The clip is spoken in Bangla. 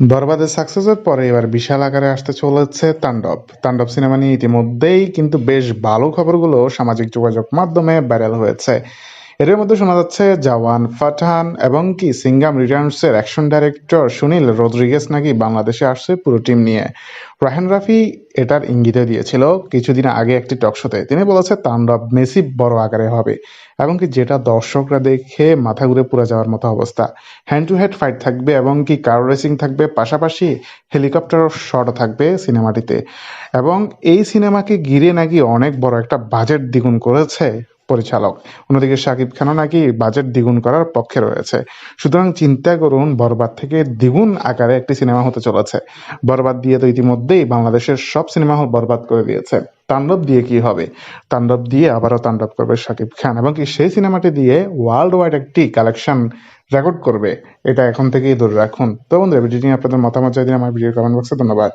বরবাদের সাকসেসের পরে এবার বিশাল আকারে আসতে চলেছে তাণ্ডব। তাণ্ডব সিনেমা নিয়ে ইতিমধ্যেই কিন্তু বেশ ভালো খবরগুলো সামাজিক যোগাযোগ মাধ্যমে ভাইরাল হয়েছে। এর মধ্যে শোনা যাচ্ছে জওয়ান পাঠান এবং কি সিঙ্গাম রিটার্নসের অ্যাকশন ডাইরেক্টর সুনীল রদ্রিগেস নাকি বাংলাদেশে আসছে পুরো টিম নিয়ে। রাহান রাফি এটার ইঙ্গিতে দিয়েছিল, কিছুদিন আগে একটি টকশোতে তিনি বলেছে, তাণ্ডব মেসি বড় আকারে হবে এবং কি যেটা দর্শকরা দেখে মাথা ঘুরে পুরো যাওয়ার মতো অবস্থা। হ্যান্ড টু হেড ফাইট থাকবে এবং কি কার রেসিং থাকবে, পাশাপাশি হেলিকপ্টার শট থাকবে সিনেমাটিতে। এবং এই সিনেমাকে ঘিরে নাকি অনেক বড় একটা বাজেট দ্বিগুণ করেছে পরিচালক। অন্যদিকে শাকিব খানও নাকি বাজেট দ্বিগুণ করার পক্ষে রয়েছে। সুতরাং চিন্তা করুন, বরবাদ থেকে দ্বিগুণ আকারে একটি সিনেমা হতে চলেছে। বরবাদ দিয়ে তো ইতিমধ্যেই বাংলাদেশের সব সিনেমা হল বরবাদ করে দিয়েছে। তাণ্ডব দিয়ে কি হবে? তাণ্ডব দিয়ে আবারও তাণ্ডব করবে শাকিব খান এবং কি সেই সিনেমাটি দিয়ে ওয়ার্ল্ড ওয়াইড একটি কালেকশন রেকর্ড করবে, এটা এখন থেকেই ধরে রাখুন। তো বন্ধুরা, ভিডিওটি আপনাদের মতামত চাই দিন আমার ভিডিও কমেন্ট বক্সে ধন্যবাদ।